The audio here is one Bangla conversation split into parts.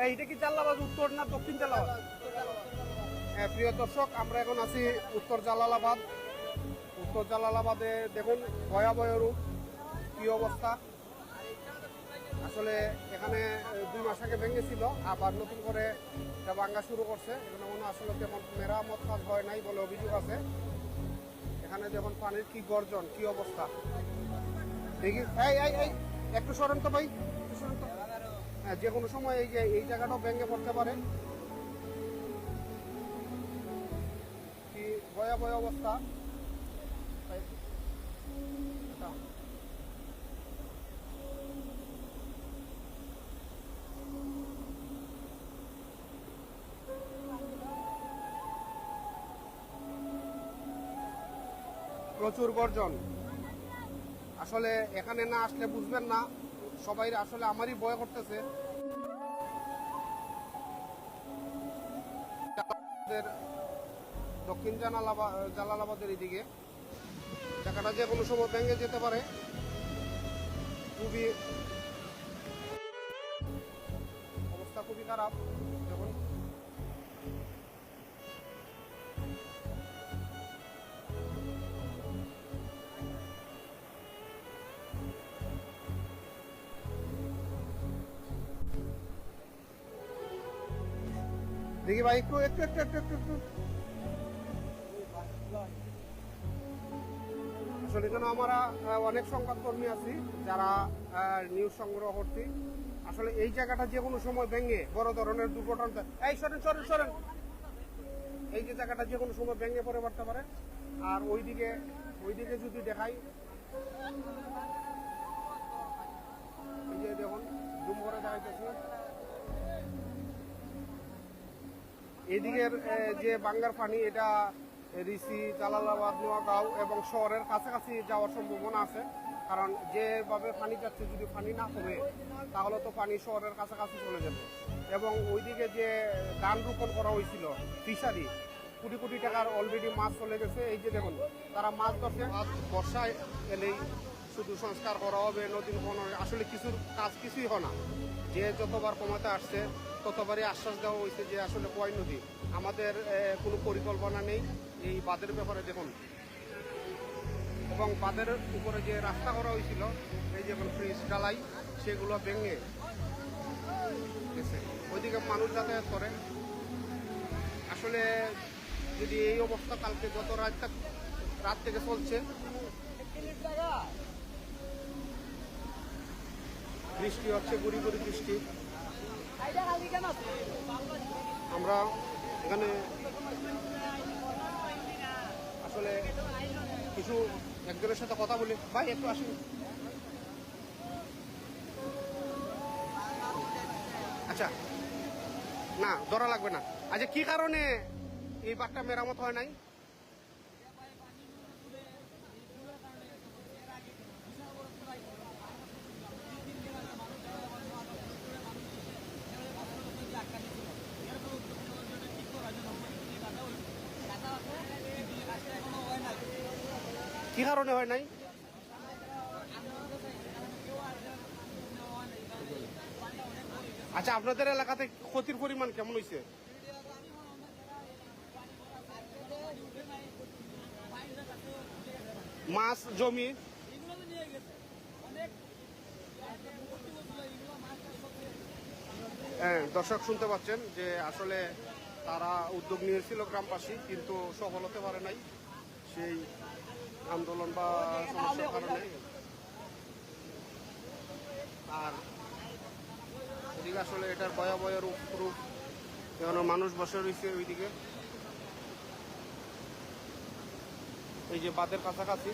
এই, এটা কি জাল্লাবাদ উত্তর না দক্ষিণ জাল্লাবাদ হ্যাঁ প্রিয় দর্শক আমরা এখন আছি উত্তর জালালাবাদ উত্তর জালালাবাদে দেখুন ভয়াবহ রূপ। কি অবস্থা? আসলে এখানে দুই মাস আগে ভেঙেছিল আবার নতুন করে এটা ভাঙ্গা শুরু করছে। এখানে মনে আসলে তেমন মেরামত কাজ হয় নাই বলে অভিযোগ আছে। এখানে দেখুন পানির কি গর্জন কি অবস্থা? দেখি এই এই একটু সরেন তো ভাই। একটু সরেন তো। হ্যাঁ যে কোনো সময় এই যে এই জায়গাটাও ভেঙে পড়তে পারে। কি ভয়াবহ অবস্থা। প্রচুর গর্জন। আসলে এখানে না আসলে বুঝবেন না। সবাই আসলে আমারই ভয় করতেছে। দক্ষিণ জালালাবাদ জালালাবাদের এদিকে। টাকাটা যে কোনো সময় ব্যাঙ্গে যেতে পারে। খুবই অবস্থা খুবই খারাপ। দেখি ভাই, একটু একটু একটু একটু একটু একটু। আসলে এখানে আমরা অনেক সংবাদকর্মী আছি, যারা নিউজ সংগ্রহ করছি আসলে এই জায়গাটা যে কোনো সময় ভেঙে বড় ধরনের দুর্ঘটনা এই সরেন সরেন সরেন। এই যে জায়গাটা যে কোনো সময় ভেঙে পড়ে পড়তে পারে। আর ওইদিকে ওইদিকে যদি দেখাই, এই যে দেখুন জুম করে দেখাইতেছি এদিকের যে বাঙ্গার পানি এটা ঋষি, জালালাবাদ, নোয়াগাঁও এবং শহরের কাছাকাছি যাওয়ার সম্ভাবনা আছে। কারণ যেভাবে পানি যাচ্ছে, যদি পানি না কমে তাহলে তো পানি শহরের কাছাকাছি চলে যাবে। এবং ওইদিকে যে ধান রোপণ করা হয়েছিল, ফিশারি, কোটি কোটি টাকার অলরেডি মাছ চলে গেছে। এই যে দেখুন, তারা মাছ ধরছে। বর্ষায় এলেই শুধু সংস্কার করা হবে কোনো আসলে কিছুর কাজ কিছুই হয় না। যে যতবার কমাতে আসছে, ততবারই আশ্বাস দেওয়া হয়েছে যে আসলে কয় নদী। আমাদের কোনো পরিকল্পনা নেই এই বাঁধের ব্যাপারে, দেখুন। এবং বাঁধের উপরে যে রাস্তা করা হয়েছিল, এই যেমন ফ্রিজ ডালাই সেগুলো ভেঙে গেছে। ওইদিকে মানুষ যাতায়াত করে। আসলে যদি এই অবস্থা কালকে যত রাত রাত থেকে চলছে বৃষ্টি হচ্ছে গুড়ি গুড়ি বৃষ্টি আমরা এখানে আসলে কিছু একজনের সাথে কথা বলি। ভাই, একটু আসুন। আচ্ছা না, ধরা লাগবে না। আচ্ছা কি কারণে এই বাঘটা মেরামত হয় নাই? কি কারণে হয় নাই? আচ্ছা আপনাদের এলাকাতে ক্ষতির পরিমাণ কেমন হয়েছে মাছ, জমি? হ্যাঁ দর্শক শুনতে পাচ্ছেন যে আসলে তারা উদ্যোগ নিয়েছিল গ্রামবাসী, কিন্তু সফল হতে পারে নাই। সেই আন্দোলন বা সমস্যার কারণে আর এদিকে আসলে এটার ভয়াবহ রূপ রূপ। এখন মানুষ বসে রয়েছে ওইদিকে। এই যে বাদের কাছাকাছি।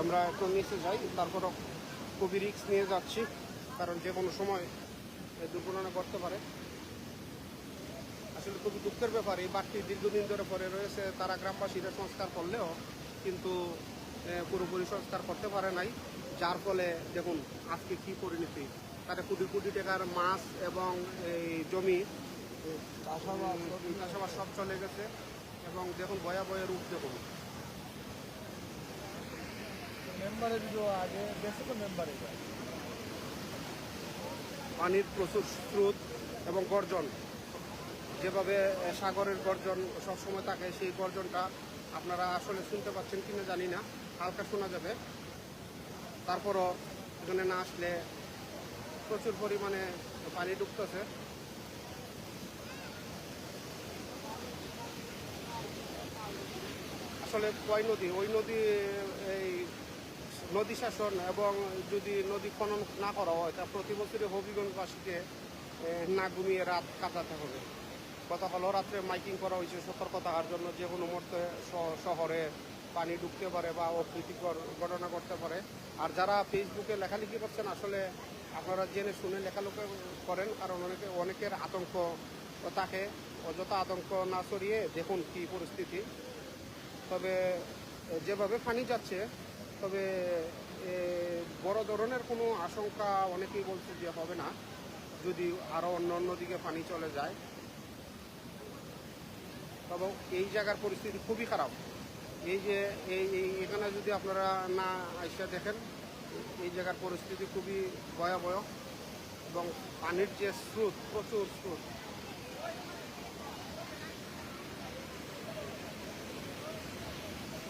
আমরা একটু নিচে যাই তারপরও খুবই রিক্স নিয়ে যাচ্ছি, কারণ যে কোনো সময় দুর্ঘটনা ঘটতে পারে। আসলে খুবই দুঃখের ব্যাপার, এই বাঘটি দীর্ঘদিন ধরে পরে রয়েছে তারা গ্রামবাসীরা সংস্কার করলেও কিন্তু পুরোপুরি সংস্কার করতে পারে নাই। যার ফলে দেখুন, আজকে কি পরিণতি? তারা কোটি কোটি টাকার মাছ এবং এই জমি চাষাবাদ সব চলে গেছে। এবং দেখুন, ভয়াবহ রূপ দেখুন। আগে তো পানির প্রচুর স্রোত এবং গর্জন। যেভাবে সাগরের গর্জন সবসময় থাকে, সেই গর্জনটা আপনারা আসলে শুনতে পাচ্ছেন কিনা জানি না, হালকা শোনা যাবে। তারপরও এখানে না আসলে প্রচুর পরিমাণে পানি ঢুকতেছে আসলে কয় নদী? ওই নদী, এই নদী শাসন এবং যদি নদী খনন না করা হয়, তা প্রতি বছরই হবিগঞ্জবাসীকে না ঘুমিয়ে রাত কাটাতে হবে। গতকালও রাত্রে মাইকিং করা হয়েছে সতর্কতার জন্য, যে কোনো মুহূর্তে শহরে পানি ঢুকতে পারে বা অপ্রীতিকর ঘটনা করতে পারে। আর যারা ফেসবুকে লেখালেখি করছেন, আসলে আপনারা জেনে শুনে লেখালেখি করেন, কারণ অনেকে, অনেকের আতঙ্ক থাকে। অযথা আতঙ্ক না সরিয়ে দেখুন কি পরিস্থিতি। তবে যেভাবে পানি যাচ্ছে তবে বড় ধরনের কোনো আশঙ্কা অনেকেই বলছে যে হবে না, যদি আরও অন্য অন্য দিকে পানি চলে যায়। তবে এই জায়গার পরিস্থিতি খুবই খারাপ। এই যে, এই এই, এখানে যদি আপনারা না আইসা দেখেন, এই জায়গার পরিস্থিতি খুবই ভয়াবহ এবং পানির যে স্রোত, প্রচুর স্রোত